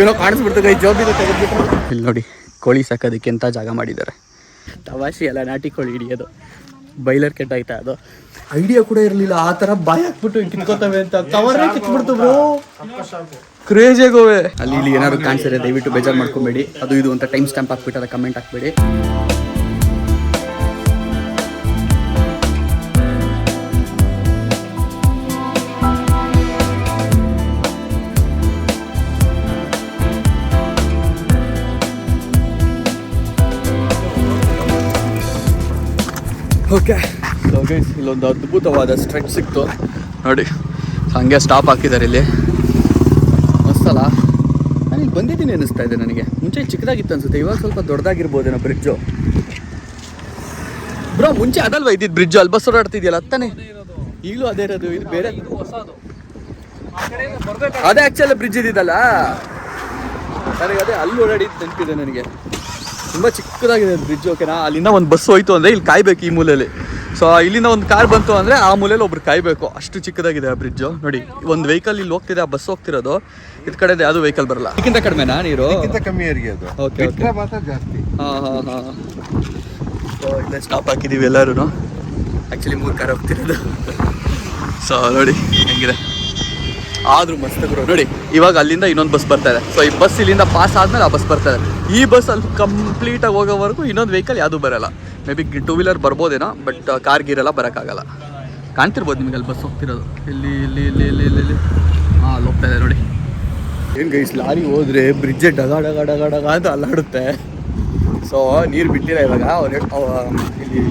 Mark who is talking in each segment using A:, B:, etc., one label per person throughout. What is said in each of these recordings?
A: ಏನೋ ಕಾಣಿಸ್ಬಿಡ್ತು ಕೈ ಇಲ್ಲಿ ನೋಡಿ ಕೋಳಿ ಸಾಕೋದಕ್ಕೆ ಎಂತ ಜಾಗ ಮಾಡಿದ್ದಾರೆ. ತವಾಸಿ ಎಲ್ಲ ನಾಟಿ ಕೋಳಿ ಹಿಡಿಯೋದು. ಬೈಲರ್ ಕೆಟ್ಟಾಯ್ತಾ ಅದು? ಐಡಿಯಾ ಕೂಡ ಇರಲಿಲ್ಲ ಆ ತರ ಬಾಯ್ ಹಾಕ್ಬಿಟ್ಟು ಕಿತ್ಕೋತವೆ ಅಂತ. ಕವರೇ ಕಿತ್ಬಿಡ್ತು ಬ್ರೋ ಕ್ರೇಜ್ ಆಗೋವೆ ಅಲ್ಲಿ ಇಲ್ಲಿ ಏನಾದ್ರು ಕಾಣಿಸಿದ್ರೆ ದಯವಿಟ್ಟು ಬೇಜಾರು ಮಾಡ್ಕೊಬೇಡಿ. ಅದು ಇದು ಅಂತ ಟೈಮ್ ಸ್ಟ್ಯಾಂಪ್ ಹಾಕ್ಬಿಟ್ಟು ಕಮೆಂಟ್ ಹಾಕ್ಬೇಡಿ. ಗೈಸ್ ಇಲ್ಲೊಂದು ಅದ್ಭುತವಾದ ಸ್ಟ್ರೆಚ್ ಸಿಕ್ತು. ನೋಡಿ, ಹಂಗೆ ಸ್ಟಾಪ್ ಹಾಕಿದ್ದಾರೆ ಇಲ್ಲಿ. ಮಸ್ತಲ್ಲ ನಾನು ಇಲ್ಲಿ ಬಂದಿದ್ದೀನಿ ಅನ್ನಿಸ್ತಾ ಇದೆ ನನಗೆ. ಮುಂಚೆ ಚಿಕ್ಕದಾಗಿತ್ತು ಅನಿಸುತ್ತೆ, ಇವಾಗ ಸ್ವಲ್ಪ ದೊಡ್ಡದಾಗಿರ್ಬೋದೇನೋ ಬ್ರಿಡ್ಜು ಬ್ರೋ ಮುಂಚೆ ಅದಲ್ವಾ ಇದ್ದಿದ್ದು ಬ್ರಿಡ್ಜು ಅಲ್ಲಿ ಬಸ್ ಓಡಾಡ್ತಿದ್ಯಲ್ಲ ಹತ್ತಾನೆ ಈಗಲೂ ಅದೇ ಇರೋದು, ಇದು ಬೇರೆ. ಅದೇ ಆಕ್ಚುಲಿ ಬ್ರಿಡ್ಜ್ ಇದ್ದಿದ್ದಲ್ಲ. ನನಗೆ ಅದೇ ಅಲ್ಲಿ ಓಡಾಡಿದ್ದು ನೆನಪಿದೆ ನನಗೆ. ತುಂಬ ಚಿಕ್ಕದಾಗಿದೆ ಬ್ರಿಡ್ಜ್ ಓಕೆನಾ ಅಲ್ಲಿಂದ ಒಂದು ಬಸ್ ಹೋಯ್ತು ಅಂದರೆ ಇಲ್ಲಿ ಕಾಯ್ಬೇಕು ಈ ಮೂಲೆಯಲ್ಲಿ. ಸೊ ಇಲ್ಲಿಂದ ಒಂದು ಕಾರ್ ಬಂತು ಅಂದರೆ ಆ ಮೂಲೆಯಲ್ಲಿ ಒಬ್ರು ಕಾಯಬೇಕು. ಅಷ್ಟು ಚಿಕ್ಕದಾಗಿದೆ ಆ ಬ್ರಿಡ್ಜು ನೋಡಿ ಒಂದು ವೆಹಿಕಲ್ ಇಲ್ಲಿ ಹೋಗ್ತಿದೆ ಆ ಬಸ್ ಹೋಗ್ತಿರೋದು. ಇದು ಕಡೆ ಯಾವುದು ವೆಹಿಕಲ್ ಬರಲ್ಲ. ಇದಕ್ಕಿಂತ ಕಡಿಮೆನಾ ನೀರು?
B: ಕಮ್ಮಿ ಅದು.
A: ಓಕೆ
B: ಜಾಸ್ತಿ.
A: ಹಾಂ ಹಾಂ ಹಾಂ. ಸೊ ಇಲ್ಲೇ ಸ್ಟಾಪ್ ಹಾಕಿದ್ದೀವಿ ಎಲ್ಲರೂ ಆ್ಯಕ್ಚುಲಿ ಮೂರು ಕಾರ್ ಹೋಗ್ತಿರೋದು. ಸೊ ನೋಡಿ ಹೆಂಗಿದೆ. ಆದರೂ ಮಸ್ತ್ ಗುರು. ನೋಡಿ ಇವಾಗ ಅಲ್ಲಿಂದ ಇನ್ನೊಂದು ಬಸ್ ಬರ್ತಾ ಇದೆ. ಸೊ ಈ ಬಸ್ ಇಲ್ಲಿಂದ ಪಾಸ್ ಆದ್ಮೇಲೆ ಆ ಬಸ್ ಬರ್ತಾ ಇದೆ. ಈ ಬಸ್ ಅಲ್ಲಿ ಕಂಪ್ಲೀಟಾಗಿ ಹೋಗೋವರೆಗೂ ಇನ್ನೊಂದು ವೆಹಿಕಲ್ ಯಾವುದು ಬರಲ್ಲ. ಮೇ ಬಿ ಟೂ ವೀಲರ್ ಬರ್ಬೋದೇನೋ ಬಟ್ ಕಾರ್ ಗೀರೆಲ್ಲ ಬರೋಕ್ಕಾಗಲ್ಲ. ಕಾಣ್ತಿರ್ಬೋದು ನಿಮಗೆ ಅಲ್ಲಿ ಬಸ್ ಹೋಗ್ತಿರೋದು. ಇಲ್ಲಿ ಇಲ್ಲಿ ಇಲ್ಲಿ ಇಲ್ಲಿ ಇಲ್ಲಿ ಇಲ್ಲಿ. ಹಾಂ ಅಲ್ಲಿ ಹೋಗ್ತಾ ಇದೆ ನೋಡಿ. ಏನು ಗೈಸ್ ಲಾರಿ ಹೋದ್ರೆ ಬ್ರಿಡ್ಜ್ ಡಗ ಡಗ ಡಗ ಡಗ ಅಂತ ಅಲ್ಲಾಡುತ್ತೆ. ಸೊ ನೀರು ಬಿಟ್ಟಿಲ್ಲ ಇವಾಗ. ಅವ್ರು ಇಲ್ಲಿ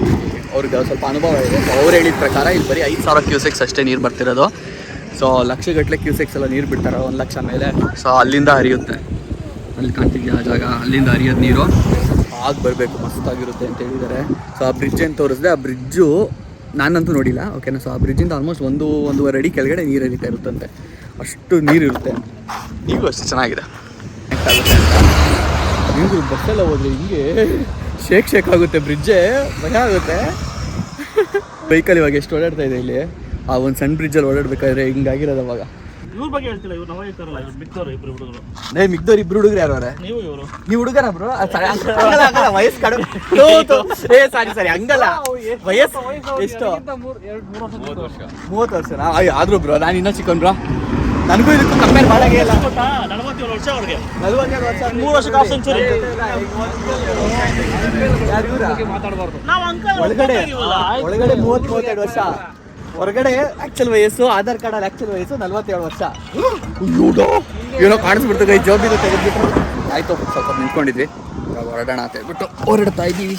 A: ಅವ್ರಿಗೆ ಸ್ವಲ್ಪ ಅನುಭವ ಇದೆ. ಸೊ ಅವ್ರು ಹೇಳಿದ ಪ್ರಕಾರ ಇಲ್ಲಿ ಬರೀ ಐದು ಸಾವಿರ ಕ್ಯೂಸೆಕ್ಸ್ ಅಷ್ಟೇ ನೀರು ಬರ್ತಿರೋದು. ಸೊ ಲಕ್ಷಗಟ್ಟಲೆ ಕ್ಯೂಸೆಕ್ಸ್ ಎಲ್ಲ ನೀರು ಬಿಡ್ತಾರೆ. ಒಂದು ಲಕ್ಷ ಮೇಲೆ. ಸೊ ಅಲ್ಲಿಂದ ಹರಿಯುತ್ತೆ. ಅಲ್ಲಿ ಕಾಣ್ತಿದ್ಯಾ ಆ ಜಾಗ? ಅಲ್ಲಿಂದ ಹರಿಯೋದು ನೀರು. ಆಗ ಬರಬೇಕು ಮಸ್ತಾಗಿರುತ್ತೆ ಅಂತ ಹೇಳಿದ್ದಾರೆ. ಸೊ ಆ ಬ್ರಿಡ್ಜ್ ಏನು ತೋರಿಸಿದೆ ಆ ಬ್ರಿಡ್ಜು ನಾನಂತೂ ನೋಡಿಲ್ಲ ಓಕೆನಾ ಸೊ ಆ ಬ್ರಿಡ್ಜಿಂದ ಆಲ್ಮೋಸ್ಟ್ ಒಂದು ಒಂದೂವರೆ ಅಡಿ ಕೆಳಗಡೆ ನೀರು ಹರಿತಾ ಇರುತ್ತಂತೆ. ಅಷ್ಟು ನೀರು ಇರುತ್ತೆ. ಈಗಲೂ ಅಷ್ಟು ಚೆನ್ನಾಗಿದೆ. ನೀರು ಬಸ್ಸೆಲ್ಲ ಹೋದ್ರೆ ಹಿಂಗೆ ಶೇಕ್ ಶೇಕ್ ಆಗುತ್ತೆ ಬ್ರಿಡ್ಜೇ ಭಯ ಆಗುತ್ತೆ. ಬೈಕಲ್ಲಿ ಇವಾಗ ಎಷ್ಟು ಓಡಾಡ್ತಾ ಇದೆ ಇಲ್ಲಿ? ಆ ಒಂದು ಸಣ್ಣ ಬ್ರಿಡ್ಜಲ್ಲಿ ಓಡಾಡಬೇಕಾದ್ರೆ ಹಿಂಗಾಗಿರೋದು ಅವಾಗ.
C: ಇವ್ರ ಬಗ್ಗೆ ಹೇಳ್ತಿಲ್ಲ ಇವ್ರು ನಾವು ಹೇಳ್ತಾರಲ್ಲ. ಇವ್ರು ಬಿತ್ತವ್ರು ಇಬ್ರು ಹುಡುಗರು.
A: ನೇ ಮಿಗ್ದವ್ರು ಇಬ್ರು ಹುಡುಗರು ಯಾರು ಅವರೇ?
C: ನೀವು ಇವರು.
A: ನೀವು ಹುಡುಗರ ಬ್ರೋ? ವಯಸ್ಸು ಕಡಿಮೆ. ಏ ಸಾರಿ ಸಾರಿ ಹಂಗಲ್ಲ. ವಯಸ್ಸು ಎಷ್ಟು? ಮೂವತ್ತು ವರ್ಷನಾ ಅಯ್ಯೋ ಆದ್ರೂ ಬ್ರೋ ನಾನು ಇನ್ನೂ ಚಿಕ್ಕನ್ ಬ್ರೋ. ನನಗೂ ಇದಕ್ಕೂ ಕಂಪೇರ್ ಮಾಡಂಗೇ ಇಲ್ಲ.
C: ಗೊತ್ತಾ ನಲವತ್ತೇಳು ವರ್ಷ ಅವ್ರಿಗೆ.
A: ನಲ್ವತ್ತೆರಡು ವರ್ಷ
C: ಮೂರು ವರ್ಷಕ್ಕೆ ಹಾಫ್ ಸೆಂಚುರಿ
A: ಯಾರು ಇವ್ರಾ?
C: ಮಾತಾಡಬಾರ್ದು ನಾವು ಅಂಕ
A: ಒಳಗಡೆ ಒಳಗಡೆ ಮೂವತ್ತು ಮೂವತ್ತೆರಡು ವರ್ಷ. ಹೊರಗಡೆ ಆಕ್ಚುಲ್ ವಯಸ್ಸು ಆಧಾರ್ ಕಾರ್ಡ್ ಅಲ್ಲಿ ಆಕ್ಚುಲ್ ವಯಸ್ಸು ನಲ್ವತ್ತೇಳು ವರ್ಷ. ಏನೋ ಕಾಣಿಸ್ಬಿಡ್ತು ಕೈ ಜಾಬ್ ಇದು ತೆಗೆದ್ಬಿಟ್ಟು. ಆಯ್ತು ಸ್ವಲ್ಪ ನಿಂತ್ಕೊಂಡಿದ್ವಿ. ಹೊರಡೋಣ ಅಂತ ಹೇಳ್ಬಿಟ್ಟು ಹೊರಡ್ತಾ ಇದ್ದೀವಿ.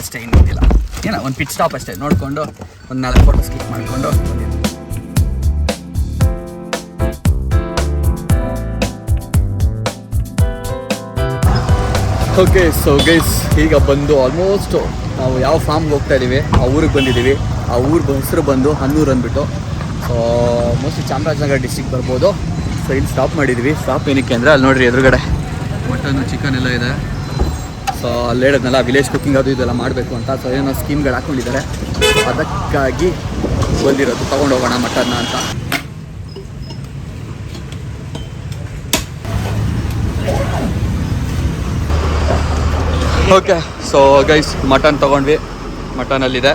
A: ಅಷ್ಟೇ ಇನ್ನೇನಿಲ್ಲ ಏನೋ ಒಂದು ಪಿಚ್ ಸ್ಟಾಪ್ ಅಷ್ಟೇ. ನೋಡಿಕೊಂಡು ಒಂದು ನಾಲ್ಕು ಫೋಟೋಸ್ ಕ್ಲಿಕ್ ಮಾಡಿಕೊಂಡು ಓಕೆ ಸೊ ಗೈಸ್ ಈಗ ಬಂದು ಆಲ್ಮೋಸ್ಟ್ ನಾವು ಯಾವ ಫಾರ್ಮ್ಗೆ ಹೋಗ್ತಾ ಇದ್ದೀವಿ ಆ ಊರಿಗೆ ಬಂದಿದ್ದೀವಿ. ಆ ಊರು ಹೆಸರು ಬಂದು ಹನ್ನೂರು ಅಂದ್ಬಿಟ್ಟು. ಸೊ ಮೋಸ್ಟ್ಲಿ ಚಾಮರಾಜನಗರ ಡಿಸ್ಟಿಕ್ ಬರ್ಬೋದು. ಸೊ ಇಲ್ಲಿ ಸ್ಟಾಪ್ ಮಾಡಿದ್ವಿ. ಸ್ಟಾಪ್ ಏನಕ್ಕೆ ಅಂದರೆ ಅಲ್ಲಿ ನೋಡ್ರಿ ಎದುರುಗಡೆ ಮಟನ್ನು ಚಿಕನ್ ಎಲ್ಲ ಇದೆ. ಸೊ ಅಲ್ಲಿ ಹೇಳಿದ್ನಲ್ಲ ವಿಲೇಜ್ ಕುಕ್ಕಿಂಗ್ ಅದು ಇದೆಲ್ಲ ಮಾಡಬೇಕು ಅಂತ. ಸೊ ಏನೋ ಸ್ಕೀಮ್ಗಳು ಹಾಕ್ಕೊಂಡಿದ್ದಾರೆ ಅದಕ್ಕಾಗಿ ಬಂದಿರೋದು. ತೊಗೊಂಡು ಹೋಗೋಣ ಮಟನ್ನ ಅಂತ. ಓಕೆ ಸೊ ಗೈಸ್ ಮಟನ್ ತೊಗೊಂಡ್ವಿ. ಮಟನಲ್ಲಿದೆ.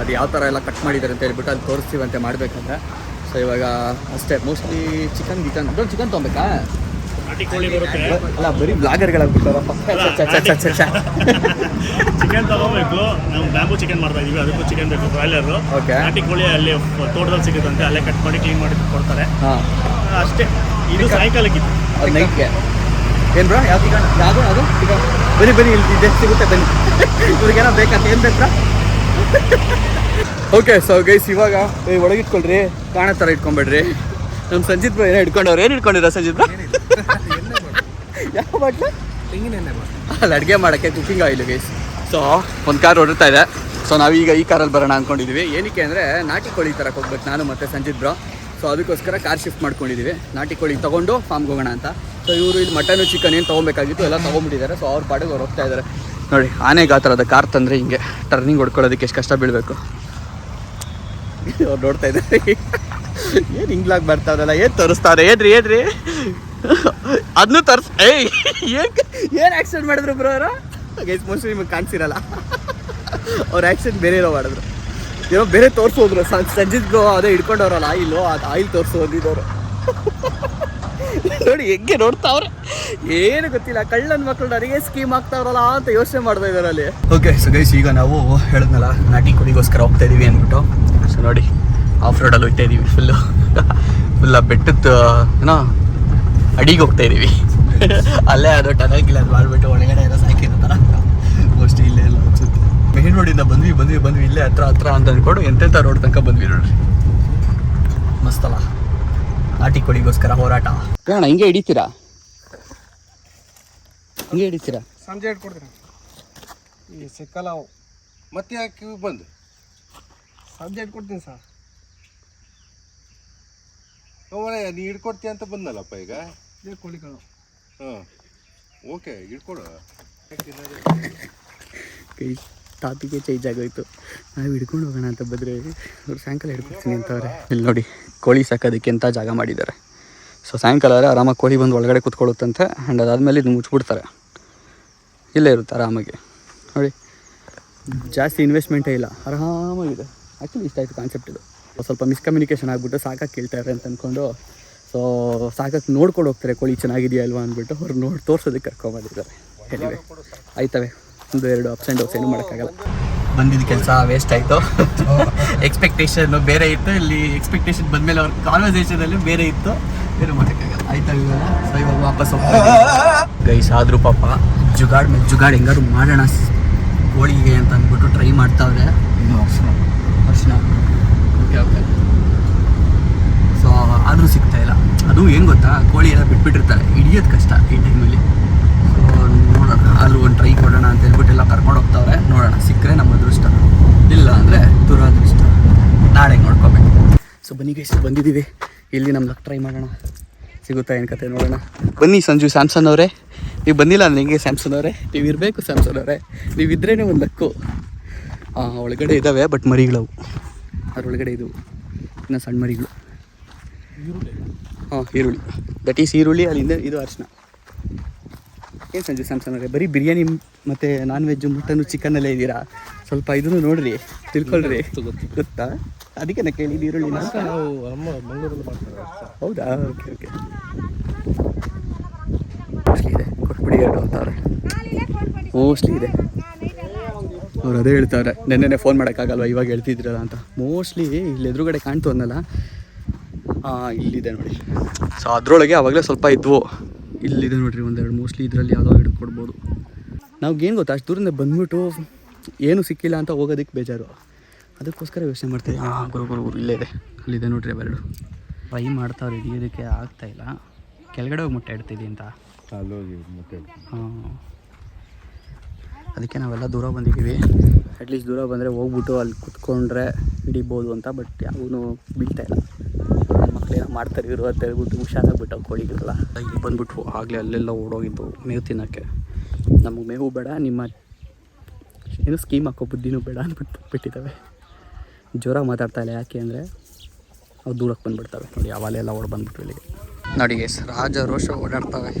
A: ಅದು ಯಾವ ಥರ ಎಲ್ಲ ಕಟ್ ಮಾಡಿದ್ದಾರೆ ಅಂತ ಹೇಳ್ಬಿಟ್ಟು ಅಲ್ಲಿ ತೋರಿಸ್ತೀವಂತೆ ಮಾಡಬೇಕಂತ ಸೊ ಇವಾಗ ಅಷ್ಟೇ ಮೋಸ್ಟ್ಲಿ ಚಿಕನ್ ಗಿಕನ್ ದೊಡ್ಡ ಚಿಕನ್ ತೊಗೊಬೇಕಾ? ಅಲ್ಲ ಬರೀ ಬ್ಲಾಗರ್ಗಳಾಗ್ಬಿಟ್ಟಾರಪ್ಪ
C: ಚಿಕನ್ ತಗೋಬೇಕು. ನಾವು ಬ್ಯಾಂಬೂ ಚಿಕನ್ ಮಾಡ್ತಾ ಇದೀವಿ. ಅದಕ್ಕೂ ಚಿಕನ್ ಬೇಕು ಬ್ರಾಯ್ಲರ್. ನಾಟಿ ಕೋಳಿ ಅಲ್ಲಿ ತೋಟದಲ್ಲಿ ಸಿಗುತ್ತಂತೆ ಅಲ್ಲೇ ಕಟ್ ಮಾಡಿ ಕ್ಲೀನ್ ಮಾಡಿ ಕೊಡ್ತಾರೆ.
A: ಹಾಂ.
C: ಅಷ್ಟೇ. ಇದು ಸಾಯಂಕಾಲಕ್ಕಿತ್ತು.
A: ನೈಟ್ಗೆ ಏನು ಬ್ರಾ? ಯಾವ ಈಗ? ಯಾವುದು? ಅದು? ಈಗ ಬನ್ನಿ ಬನ್ನಿ ಇಲ್ಲಿ ಇದೆ ಸಿಗುತ್ತೆ ಬನ್ನಿ. ಇವ್ರಿಗೇನೋ ಬೇಕಂತ ಏನು ಬೇಕು? ಓಕೆ ಸೊ ಗೈಸ್ ಇವಾಗ ಏ, ಒಳಗಿಟ್ಕೊಳ್ರಿ. ಕಾಣೋ ಥರ ಇಟ್ಕೊಂಬೇಡ್ರಿ. ನಮ್ಮ ಸಂಜಿತ್ ಬ್ರೋ ಏನೋ ಇಟ್ಕೊಂಡವ್ರು? ಏನು ಇಟ್ಕೊಂಡಿರ ಸಂಜಿತ್ ಬ್ರೋ? ಯಾವ ಬಾಟ್ಲ? ಅಲ್ಲಿ ಅಡುಗೆ ಮಾಡೋಕ್ಕೆ ಕುಕಿಂಗ್ ಆಯಿಲ್ ಗೈಸ್ ಸೊ ಒಂದು ಕಾರ್ ಹೊಡಿತಾ ಇದೆ. ಸೊ ನಾವೀಗ ಈ ಕಾರಲ್ಲಿ ಬರೋಣ ಅಂದ್ಕೊಂಡಿದ್ದೀವಿ ಏನಕ್ಕೆ ಅಂದರೆ ನಾಟಿ ಕೋಳಿ ತರಕ್ಕೆ ಹೋಗ್ಬೇಕು ನಾನು ಮತ್ತು ಸಂಜಿತ್ ಬ್ರೋ. ಸೊ ಅದಕ್ಕೋಸ್ಕರ ಕಾರ್ ಶಿಫ್ಟ್ ಮಾಡ್ಕೊಂಡಿದ್ದೀವಿ ನಾಟಿ ಕೋಳಿ ತೊಗೊಂಡು ಫಾರ್ಮ್ಗೆ ಹೋಗೋಣ ಅಂತ. ಸೊ ಇವರು ಇಲ್ಲಿ ಮಟನ್ ಚಿಕನ್ ಏನು ತೊಗೊಬೇಕಾಗಿತ್ತು ಎಲ್ಲ ತೊಗೊಂಬಿಟ್ಟಿದ್ದಾರೆ ಸೊ ಅವ್ರ ಪಾಡಿಗೆ ಅವ್ರು ಹೋಗ್ತಾ ಇದ್ದಾರೆ ನೋಡಿ, ಆನೆ ಗಾತ್ರದ ಕಾರ್ ತಂದರೆ ಹಿಂಗೆ ಟರ್ನಿಂಗ್ ಹೊಡ್ಕೊಳ್ಳೋದಕ್ಕೆ ಎಷ್ಟು ಕಷ್ಟ ಬೀಳಬೇಕು. ಅವ್ರು ನೋಡ್ತಾ ಇದ್ದಾರೆ ಏನು ಹಿಂಗ್ಲಾಗಿ ಬರ್ತಾವ್ರಲ್ಲ ಏನು ತರಿಸ್ತಾರೆ? ಏನ್ರಿ ಏನ್ರಿ? ಅದನ್ನೂ ತರ್ಸ್ ಏಯ್, ಏನ್ ಏನು ಆ್ಯಕ್ಸಿಡೆಂಟ್ ಮಾಡಿದ್ರು ಬ್ರೋ ಅವರು? ಗೈಸ್ ಮೋಸ್ಟ್ಲಿ ನಿಮಗೆ ಕಾಣಿಸಿರಲ್ಲ. ಅವ್ರು ಆ್ಯಕ್ಸಿಡೆಂಟ್ ಬೇರೆ ಏನೋ ಮಾಡಿದ್ರು. ಏನೋ ಬೇರೆ ತೋರಿಸೋದ್ರು. ಸಂಜಿತ್ ಬ್ರೋ ಅದೇ ಹಿಡ್ಕೊಂಡವ್ರಲ್ಲ ಆಯಿಲು ಅದು ಆಯಿಲ್ ತೋರಿಸು ಅಂದಿದ್ದವರು. ನೋಡಿ ಹೆಂಗೆ ನೋಡ್ತಾವ್ರೆ. ಏನು ಗೊತ್ತಿಲ್ಲ, ಕಳ್ಳನ ಮಕ್ಕಳು ನನಗೆ ಸ್ಕೀಮ್ ಆಗ್ತಾವ್ರಲ್ಲ ಅಂತ ಯೋಚನೆ ಮಾಡ್ತಾ ಇದ್ದಾರೆ ಅಲ್ಲಿ. ಓಕೆ ಸೊ ಗೈಸ್ ಈಗ ನಾವು ಹೇಳಿದ್ನಲ್ಲ, ನಾಟಿ ಕುಡಿಗೋಸ್ಕರ ಹೋಗ್ತಾ ಇದೀವಿ ಅಂದ್ಬಿಟ್ಟು. ಸೊ ನೋಡಿ ಆಫ್ ರೋಡಲ್ಲಿ ಹೋಗ್ತಾ ಇದೀವಿ ಫುಲ್ಲು ಫುಲ್ಲ ಬೆಟ್ಟದ ಏನೋ, ಅಡಿಗೆ ಹೋಗ್ತಾ ಇದೀವಿ. ಅಲ್ಲೇ ಅದು ಟನಲ್ ಅದು ಮಾಡ್ಬಿಟ್ಟು ಒಳಗಡೆ ಎಲ್ಲ ಥರ ಮೋಸ್ಟ್ಲಿ ಇಲ್ಲೇ ಎಲ್ಲ ಅನ್ಸುತ್ತೆ. ಮೇನ್ ರೋಡಿಂದ ಬಂದ್ವಿ ಬಂದ್ವಿ ಬಂದ್ವಿ, ಇಲ್ಲೇ ಹತ್ರ ಹತ್ರ ಅಂತ ಅಂದ್ಕೊಂಡು ಎಂತೆಂಥ ರೋಡ್ ತನಕ ಬಂದ್ವಿ ನೋಡ್ರಿ. ಮಸ್ತಲ್ಲ ನಾಟಿ ಕೋಳಿಗೋಸ್ಕರ ಹೋರಾಟ. ಕಾರಣ ಹಿಂಗೆ ಹಿಡಿತೀರಾ? ಹಿಂಗೆ ಹಿಡಿತೀರಾ?
B: ಸಂಜೆ ಇಟ್ಕೊಡ್ತೀನಿ ಈ ಸಿಕ್ಕಲ್ಲ ಅವು.
D: ಮತ್ತೆ ಯಾಕೆ ಬಂದು?
B: ಸಂಜೆ ಇಟ್ಕೊಡ್ತೀನಿ ಸರ್.
D: ನೀ ಹಿಡ್ಕೊಡ್ತೀಯ ಅಂತ ಬಂದಲ್ಲಪ್ಪ ಈಗ?
B: ಇದೇ ಕಣ.
D: ಹಾಂ ಓಕೆ ಹಿಡ್ಕೊಡು.
A: ಕೈ ಟಾಪಿಗೆ ಚೇಂಜ್ ಆಗೋಯ್ತು. ನಾವು ಹಿಡ್ಕೊಂಡು ಹೋಗೋಣ ಅಂತ ಬಂದರೆ ಅವ್ರು ಸಾಯಂಕಾಲ ಹಿಡ್ಕೊಡ್ತೀನಿ ಅಂತವ್ರೆ. ಇಲ್ಲಿ ನೋಡಿ, ಕೋಳಿ ಸಾಕೋದಕ್ಕೆ ಅಂತ ಜಾಗ ಮಾಡಿದ್ದಾರೆ. ಸೊ ಸಾಯಂಕಾಲ ಆದರೆ ಆರಾಮಾಗಿ ಕೋಳಿ ಬಂದು ಒಳಗಡೆ ಕೂತ್ಕೊಳ್ಳುತ್ತಂತೆ ಆ್ಯಂಡ್ ಅದಾದಮೇಲೆ ಇದು ಮುಚ್ಚಿಬಿಡ್ತಾರೆ ಇಲ್ಲೇ ಇರುತ್ತೆ ಆರಾಮಾಗಿ. ನೋಡಿ, ಜಾಸ್ತಿ ಇನ್ವೆಸ್ಟ್ಮೆಂಟೇ ಇಲ್ಲ, ಆರಾಮಾಗಿದೆ. ಆ್ಯಕ್ಚುಲಿ ಇಷ್ಟ ಆಯಿತು ಕಾನ್ಸೆಪ್ಟ್ ಇದು. ಸ್ವಲ್ಪ ಮಿಸ್ಕಮ್ಯುನಿಕೇಷನ್ ಆಗಿಬಿಟ್ಟು ಸಾಕಕ್ಕೆ ಕೇಳ್ತಾರೆ ಅಂತ ಅಂದ್ಕೊಂಡು ಸೊ ಸಾಕಕ್ಕೆ ನೋಡ್ಕೊಂಡು ಹೋಗ್ತಾರೆ ಕೋಳಿ ಚೆನ್ನಾಗಿದೆಯಾ ಅಲ್ವಾ ಅಂದ್ಬಿಟ್ಟು, ಅವ್ರು ನೋಡಿ ತೋರ್ಸೋದಕ್ಕೆ ಕರ್ಕೊಂಬಂದಿದ್ದಾರೆ. ಹೇಳಿವೆ ಆಯ್ತವೆ. ಒಂದು ಎರಡು ಅಪ್ಸ್ ಆ್ಯಂಡ್ ಡೌನ್ಸ್ ಏನು ಮಾಡೋಕ್ಕಾಗಲ್ಲ. ಬಂದಿದ್ದ ಕೆಲಸ ವೇಸ್ಟ್ ಆಯಿತು. ಎಕ್ಸ್ಪೆಕ್ಟೇಷನ್ ಬೇರೆ ಇತ್ತು ಇಲ್ಲಿ ಎಕ್ಸ್ಪೆಕ್ಟೇಷನ್ ಬಂದಮೇಲೆ ಅವ್ರ ಕಾನ್ವರ್ಸೇಷನಲ್ಲಿ ಬೇರೆ ಇತ್ತು. ಏನು ಮಾಡೋಕ್ಕಾಗಲ್ಲ. ಆಯ್ತಾ ಇವಾಗ ಸೊ ಇವಾಗ ವಾಪಸ್ ಗೈಸ್ ಆದರೂ ಪಾಪ ಜುಗಾಡ್ ಮೇಲೆ ಜುಗಾಡ್ ಹೆಂಗಾದ್ರು ಮಾಡೋಣ. ಹೋಳಿಗೆ ಅಂತ ಅಂದ್ಬಿಟ್ಟು ಟ್ರೈ ಮಾಡ್ತಾವ್ರೆ. ಅರ್ಶನ ಓಕೆ ಓಕೆ ಸೊ ಆದರೂ ಸಿಗ್ತಾ ಇಲ್ಲ. ಅದು ಏನು ಗೊತ್ತಾ? ಕೋಳಿ ಎಲ್ಲ ಬಿಟ್ಬಿಟ್ಟಿರ್ತಾರೆ. ಹಿಡಿಯೋದು ಕಷ್ಟ ಈ ಟೈಮಲ್ಲಿ ಸೊ ನೋಡೋಣ. ಅಲ್ಲಿ ಒಂದು ಟ್ರೈ ಕೊಡೋಣ ಅಂತ ಹೇಳ್ಬಿಟ್ಟು ಎಲ್ಲ ಕರ್ಕೊಂಡು ಹೋಗ್ತಾವ್ರೆ. ನೋಡೋಣ. ಸಿಕ್ಕರೆ ನಮ್ಮ ಅದೃಷ್ಟ. ಇಲ್ಲ ಅಂದರೆ ದುರಾದೃಷ್ಟ. ನಾಳೆ ನೋಡ್ಕೋಬೇಕು. ಸೊ ಬನ್ನಿ ಗೈಸ್ ಬಂದಿದ್ದೀವಿ. ಇಲ್ಲಿ ನಮ್ಮ ಲಕ್ ಟ್ರೈ ಮಾಡೋಣ. ಸಿಗುತ್ತಾ ಏನು ಕತೆ ನೋಡೋಣ. ಬನ್ನಿ ಸಂಜು ಸ್ಯಾಮ್ಸನ್ ಅವರೇ. ನೀವು ಬಂದಿಲ್ಲ ನಿಮಗೆ ಸ್ಯಾಮ್ಸನ್ ಅವರೇ? ನೀವು ಇರಬೇಕು ಸ್ಯಾಮ್ಸನ್ ಅವರೇ. ನೀವು ಇದ್ರೇ ಒಂದು ಲಕ್ಕು ಒಳಗಡೆ ಇದ್ದಾವೆ ಬಟ್ ಮರಿಗಳವು. ಅದ್ರೊಳಗಡೆ ಇದು ಇನ್ನು ಸಣ್ಣ ಮರಿಗಳು. ಹಾಂ, ಈರುಳ್ಳಿ. ದಟ್ ಈಸ್ ಈರುಳ್ಳಿ, ಅಲ್ಲಿಂದ ಇದು ಅರಿಶಿನ ಏನು ಸಂಜು ಸ್ಯಾಮ್ಸನ್ ಅವರೇ? ಬರೀ ಬಿರಿಯಾನಿ ಮತ್ತು ನಾನ್ ವೆಜ್ಜು ಮಟನು ಚಿಕನ್ನಲ್ಲೇ ಇದ್ದೀರಾ ಸ್ವಲ್ಪ ಇದನ್ನು ನೋಡ್ರಿ ತಿಳ್ಕೊಳ್ರಿ. ಗೊತ್ತಾ ಅದಕ್ಕೆ ನಾ ಕೇಳಿದ್ದು
B: ಈರುಳ್ಳಿ
A: ಹೌದಾ? Okay okay. ಮೋಸ್ಟ್ಲಿ ಇದೆ. ಕೊಟ್ಬಿಡಿ ಎರಡು ಅಂತಾರೆ ಮೋಸ್ಟ್ಲಿ ಇದೆ. ಅವ್ರು ಅದೇ ಹೇಳ್ತಾರೆ. ನೆನ್ನೆನೆ ಫೋನ್ ಮಾಡೋಕ್ಕಾಗಲ್ವ? ಇವಾಗ ಹೇಳ್ತಿದ್ರಲ್ಲ ಅಂತ. ಮೋಸ್ಟ್ಲಿ ಇಲ್ಲಿ ಎದುರುಗಡೆ ಕಾಣ್ತು ಅನ್ನಲ್ಲ. ಹಾಂ ಇಲ್ಲಿದೆ ನೋಡಿ. ಸೊ ಅದರೊಳಗೆ ಆವಾಗಲೇ ಸ್ವಲ್ಪ ಇದ್ವು. ಇಲ್ಲಿದೆ ನೋಡ್ರಿ ಒಂದೆರಡು ಮೋಸ್ಟ್ಲಿ ಇದರಲ್ಲಿ ಯಾವುದೋ ಹಿಡ್ಕೊಡ್ಬೋದು ಕೊಡ್ಬೋದು. ಏನು ಗೊತ್ತಾ ಅಷ್ಟು ದೂರದಿಂದ ಬಂದ್ಬಿಟ್ಟು ಏನು ಸಿಕ್ಕಿಲ್ಲ ಅಂತ ಹೋಗೋದಕ್ಕೆ ಬೇಜಾರು. ಅದಕ್ಕೋಸ್ಕರ ಯೋಚನೆ ಮಾಡ್ತೀವಿ ಹಾಂ ಗುರು ಗುರು ಗುರು ಇಲ್ಲೇ ಇದೆ. ಅಲ್ಲಿದೆ ನೋಡ್ರಿ ಅವೆರಡು. ಟ್ರೈ ಮಾಡ್ತಾವ್ರೆ ಹಿಡಿಯೋದಕ್ಕೆ ಆಗ್ತಾಯಿಲ್ಲ ಇಲ್ಲ. ಕೆಳಗಡೆ ಹೋಗಿ ಮುಟ್ಟೆ ಇಡ್ತೀವಿ ಅಂತ? ಹಾಂ. ಅದಕ್ಕೆ ನಾವೆಲ್ಲ ದೂರ ಬಂದಿದ್ದೀವಿ. ಅಟ್ಲೀಸ್ಟ್ ದೂರ ಬಂದರೆ ಹೋಗ್ಬಿಟ್ಟು ಅಲ್ಲಿ ಕುತ್ಕೊಂಡ್ರೆ ಹಿಡಿಬೋದು ಅಂತ ಬಟ್ ಯಾವೂ ಬೀಳ್ತಾ ಏನೋ ಮಾಡ್ತಾರೆ ಇವರು ಅಂತ ಹೇಳ್ಬಿಟ್ಟು ಹುಷಾರಾಗ್ಬಿಟ್ಟು ಕೋಳಿಗಳಲ್ಲ ಇಲ್ಲಿ ಬಂದ್ಬಿಟ್ಟು ಆಗಲೇ ಅಲ್ಲೆಲ್ಲ ಓಡೋಗಿದ್ದು ಮೇವು ತಿನ್ನೋಕ್ಕೆ. ನಮಗೆ ಮೇವು ಬೇಡ ನಿಮ್ಮ ಏನು ಸ್ಕೀಮ್ ಹಾಕೋ ಬುದ್ಧಿನೂ ಬೇಡ ಅಂದ್ಬಿಟ್ಟು ಬಿಟ್ಟಿದ್ದಾವೆ. ಜ್ವರ ಮಾತಾಡ್ತಾ ಇಲ್ಲ ಯಾಕೆ ಅಂದರೆ ಅವು ದೂರಕ್ಕೆ ಬಂದುಬಿಡ್ತವೆ. ನೋಡಿ ಅವಾಲೆಲ್ಲ ಓಡ್ ಬಂದ್ಬಿಟ್ಟು ಇಲ್ಲಿಗೆ. ನೋಡಿ ಎಸ್ ರಾಜ ರೋಷ ಓಡಾಡ್ತವೆ.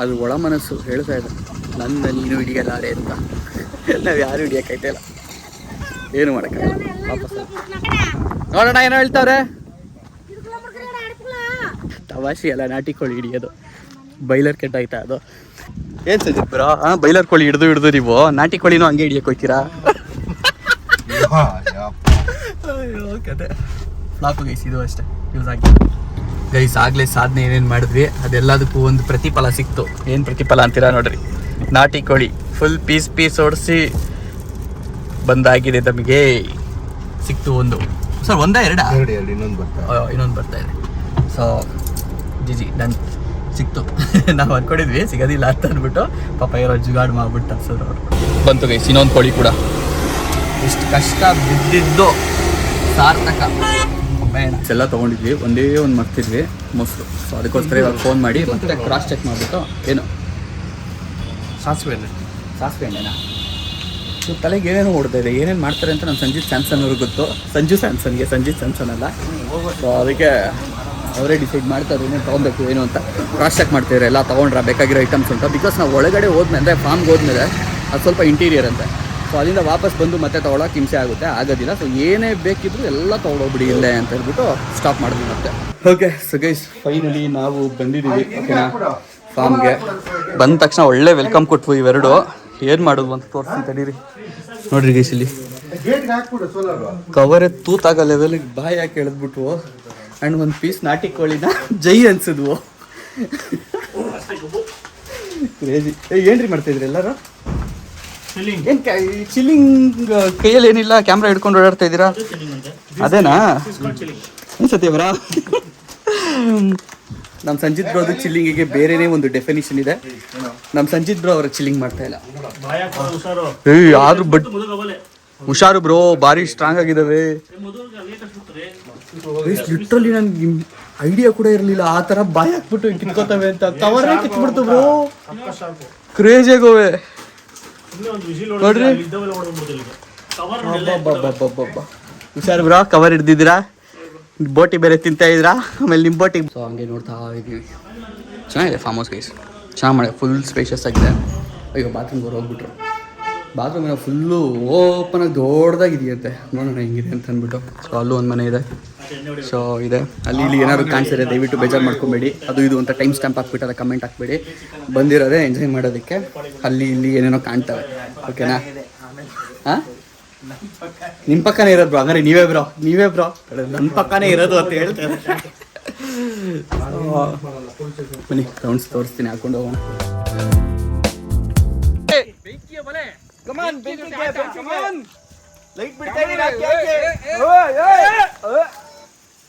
E: ಅದು
A: ಒಳ ಮನಸ್ಸು ಹೇಳ್ತಾ ಇದೆ. ನನ್ನ ನೀನು ಹಿಡಿಯಲಾರೆ ಅಂತ. ನಾವು ಯಾರು ಹಿಡಿಯೋಕ್ಕೈತೆ ಇಲ್ಲ. ಏನು ವಾಪಸ್ ನೋಡೋಣ ಏನೋ ಹೇಳ್ತಾವ್ರೆ? ತವಾಸಿ ಅಲ್ಲ, ನಾಟಿ ಕೋಳಿ ಹಿಡಿಯೋದು. ಬೈಲರ್ ಕೆಟ್ಟ ಆಯ್ತಾ ಅದು? ಏನ್ ಸಜಿತ್ ಬ್ರೋ? ಹಾಂ ಬೈಲರ್ ಕೋಳಿ ಹಿಡಿದು ಹಿಡಿದು ನೀವು ನಾಟಿ ಕೋಳಿನೂ ಹಂಗೆ ಹಿಡಿಯಕ್ಕೆ ಹೋಗ್ತೀರಾ ಗೈಸ್ ಇದು ಅಷ್ಟೇ. ಯೂಸ್ ಆಗಿ. ಗೈಸ್ ಆಗಲೇ ಸಾಧನೆ ಏನೇನು ಮಾಡಿದ್ವಿ, ಅದೆಲ್ಲದಕ್ಕೂ ಒಂದು ಪ್ರತಿಫಲ ಸಿಕ್ತು. ಏನು ಪ್ರತಿಫಲ ಅಂತೀರಾ ನೋಡ್ರಿ. ನಾಟಿ ಕೋಳಿ ಫುಲ್ ಪೀಸ್ ಪೀಸ್ ಓಡಿಸಿ ಬಂದಾಗಿದೆ ತಮಗೆ. ಸಿಕ್ತು ಒಂದು. ಸರ್ ಒಂದಾ ಎರಡಾ?
D: ಎರಡು ಎರಡು ಇನ್ನೊಂದು ಬರ್ತಾ
A: ಇನ್ನೊಂದು ಬರ್ತಾ ಇದೆ. ಸೊ ಜಿ ಜಿ ನನ್ ಸಿಕ್ತು. ನಾವು ಅನ್ಕೊಂಡಿದ್ವಿ ಸಿಗೋದಿಲ್ಲ ಅಂತ ಅಂದ್ಬಿಟ್ಟು ಪಾಪ ಇರೋ ಜುಗಾಡ್ ಮಾಡ್ಬಿಟ್ಟು ಸರ್ ಅವರು. ಬಂತು ಗೈಸ್ ಇನ್ನೊಂದು ಕೋಳಿ ಕೂಡ. ಎಷ್ಟು ಕಷ್ಟ ಬಿದ್ದಿದ್ದು ಸಾರ್ಥಕ. ಎಲ್ಲ ತೊಗೊಂಡಿದ್ವಿ ಒಂದೇ ಒಂದು ಮರ್ತಿದ್ವಿ. ಮೊಸರು ಸೊ ಅದಕ್ಕೋಸ್ಕರ ಇವಾಗ ಫೋನ್ ಮಾಡಿ ಮತ್ತೆ ಕ್ರಾಸ್ ಚೆಕ್ ಮಾಡಿಬಿಟ್ಟು ಏನು?
B: ಸಾಸಿವೆ ಎಣ್ಣೆ.
A: ಸಾಸಿವೆ ಎಣ್ಣೆನಾ? ಸೊ ತಲೆಗೆ ಏನೇನು ಓಡ್ತಾ ಇದೆ ಏನೇನು ಮಾಡ್ತಾರೆ ಅಂತ ನಮ್ಮ ಸಂಜೀತ್ ಸ್ಯಾಮ್ಸನ್ ಅವ್ರಿಗೆ ಗೊತ್ತು. ಸಂಜು ಸ್ಯಾಮ್ಸನ್ಗೆ, ಸಂಜೀತ್ ಸ್ಯಾಮ್ಸನ್ ಅಲ್ಲ. ಸೊ ಅದಕ್ಕೆ ಅವರೇ ಡಿಸೈಡ್ ಮಾಡ್ತಾರೆ ಏನೇನು ತೊಗೊಬೇಕು, ಏನು ಅಂತ. ಕ್ರಾಸ್ ಚೆಕ್ ಮಾಡ್ತಿದ್ದಾರೆ ಎಲ್ಲ ತೊಗೊಂಡ್ರ, ಬೇಕಾಗಿರೋ ಐಟಮ್ಸ್ ಅಂತ ಬಿಕಾಸ್ ನಾವು ಒಳಗಡೆ ಹೋದ್ಮೇಲೆ ಅಂದರೆ ಫಾರ್ಮ್ಗೆ ಹೋದ್ಮೇಲೆ, ಅದು ಸ್ವಲ್ಪ ಇಂಟೀರಿಯರ್ ಅಂತೆ. ಸೊ ಅಲ್ಲಿಂದ ವಾಪಸ್ ಬಂದು ಮತ್ತೆ ತೊಗೊಳಕ್ಕೆ ಹಿಂಸೆ ಆಗುತ್ತೆ, ಆಗೋದಿಲ್ಲ. ಸೊ ಏನೇ ಬೇಕಿದ್ರು ಎಲ್ಲ ತೊಗೊಂಡೋಗ್ಬಿಡಿ ಇಲ್ಲೇ ಅಂತ ಹೇಳ್ಬಿಟ್ಟು ಸ್ಟಾಪ್ ಮಾಡಿದ್ವಿ ಮತ್ತೆ. ಓಕೆ ಸೊ ಗೈಸ್ ಫೈನಲಿ ನಾವು ಬಂದಿದ್ದೀವಿ, ಓಕೆನಾ? ಫಾರ್ಮ್ಗೆ ಬಂದ ತಕ್ಷಣ ಒಳ್ಳೆ ವೆಲ್ಕಮ್ ಕೊಟ್ವು ಇವೆರಡು. ಏನು ಮಾಡೋದು ಅಂತ ತೋರ್ಸ್ತೀನಿ ತಡೀರಿ. ನೋಡ್ರಿ ಗೈಸ್ ಇಲ್ಲಿ. ಕವರೇ ತೂತಾಗ ಲೆವೆಲ್ಗೆ ಬಾಯಿ ಯಾಕೆ ಎಳೆದ್ಬಿಟ್ವು? ಆ್ಯಂಡ್ ಒಂದು ಪೀಸ್ ನಾಟಿ ಕೋಳಿನ ಜೈ ಅನ್ಸಿದ್ವು. ಕ್ರೇಜಿ ಏನ್ರಿ ಮಾಡ್ತಾ ಇದ್ರಿ ಎಲ್ಲರೂ? ಏನ್ ಚಿಲ್ಲಿಂಗ್ ಕೈಯಲ್ಲಿ ಏನಿಲ್ಲ ಕ್ಯಾಮ್ರಾ ಹಿಡ್ಕೊಂಡು ಓಡಾಡ್ತಾ ಇದೀರಾ ಅದೇನಾ? ಅನ್ಸತಿ ಅವರ ನಮ್ಮ ಸಂಜಿತ್ ಬ್ರೋದು ಚಿಲ್ಲಿಂಗಿಗೆ ಬೇರೆನೇ ಒಂದು ಡೆಫಿನಿಷನ್ ಇದೆ. ನಮ್ಮ ಸಂಜಿತ್ ಬ್ರೋ ಅವ್ರ ಚಿಲ್ಲಿಂಗ್ ಮಾಡ್ತಾ ಇಲ್ಲ. ಆದ್ರೂ ಬಟ್ ಹುಷಾರು ಬ್ರೋ ಭಾರಿ ಸ್ಟ್ರಾಂಗ್ ಆಗಿದಾವೆ. ಲಿಟ್ರಲಿ ನನ್ಗೆ ಐಡಿಯಾ ಕೂಡ ಇರಲಿಲ್ಲ. ಆ ತರ ಬಾಯ್ ಹಾಕ್ಬಿಟ್ಟು ಕಿತ್ಕೋತವೆ ಅಂತ ಕವರೇ ಕಿತ್ಬಿಡ್ತು ಬ್ರೋ. ಕ್ರೇಜ್ ಆಗೋವೆ. ನೋಡ್ರಿ. ಹುಷಾರು ಬ್ರೋ ಕವರ್ ಹಿಡ್ದಿದ್ದೀರಾ? ಬೋಟಿ ಬೇರೆ ತಿಂತಾ ಇದ್ರಾ ಆಮೇಲೆ ನಿಮ್ಮ ಬೋಟಿ ಸೊ ಹಂಗೆ ನೋಡ್ತಾ ಇದೀವಿ. ಚೆನ್ನಾಗಿದೆ ಫಾರ್ಮ್ ಹೌಸ್ ಗೈಸ್ ಚೆನ್ನಾಗಿ ಮಾಡಿ ಫುಲ್ ಸ್ಪೇಷಿಯಸ್ ಆಗಿದೆ. ಅಯ್ಯೋ ಬಾತ್ರೂಮ್ಗೆ ಹೋಗ್ಬಿಟ್ರು ಬಾತ್ರೂಮ್ ಏನೋ ಫುಲ್ಲು ಓಪನ್ ಆಗಿ ದೊಡ್ಡದಾಗಿದೆಯಂತೆ. ನೋಡೋಣ ಹೆಂಗಿದೆ ಅಂತ ಅಂದ್ಬಿಟ್ಟು. ಸೊ ಅಲ್ಲೂ ಒಂದು ಮನೆ ಇದೆ. ಸೊ ಇದೆ. ಅಲ್ಲಿ ಇಲ್ಲಿ ಏನಾದ್ರು ಕಾಣಿಸಿದ್ರೆ ದಯವಿಟ್ಟು ಬೇಜಾರು ಮಾಡ್ಕೊಬೇಡಿ. ಅದು ಇದು ಅಂತ ಟೈಮ್ ಸ್ಟ್ಯಾಂಪ್ ಹಾಕ್ಬಿಟ್ಟಲ್ಲ ಕಮೆಂಟ್ ಹಾಕ್ಬೇಡಿ. ಬಂದಿರೋದೇ ಎಂಜಾಯ್ ಮಾಡೋದಕ್ಕೆ. ಅಲ್ಲಿ ಇಲ್ಲಿ ಏನೇನೋ ಕಾಣ್ತವೆ. ಓಕೆನಾ ಹಾಂ ನಿಮ್ಮ ಪಕ್ಕನೇ ಇರೋದು ಬ್ರೋ ಹಂಗಾರೆ ನೀವೇ ಬ್ರೋ ನೀವೇ ಬ್ರೋ ನನ್ನ ಪಕ್ಕನೇ ಇರೋದು ಅಂತ ಹೇಳ್ತಾರೆ ಬನ್ನಿ ರೌಂಡ್ಸ್ ತೋರಿಸ್ತೀನಿ ಹಾಕೊಂಡು ಹೋಗೋಣ. ಲೈಟ್ ಬಿಡ್ತಾ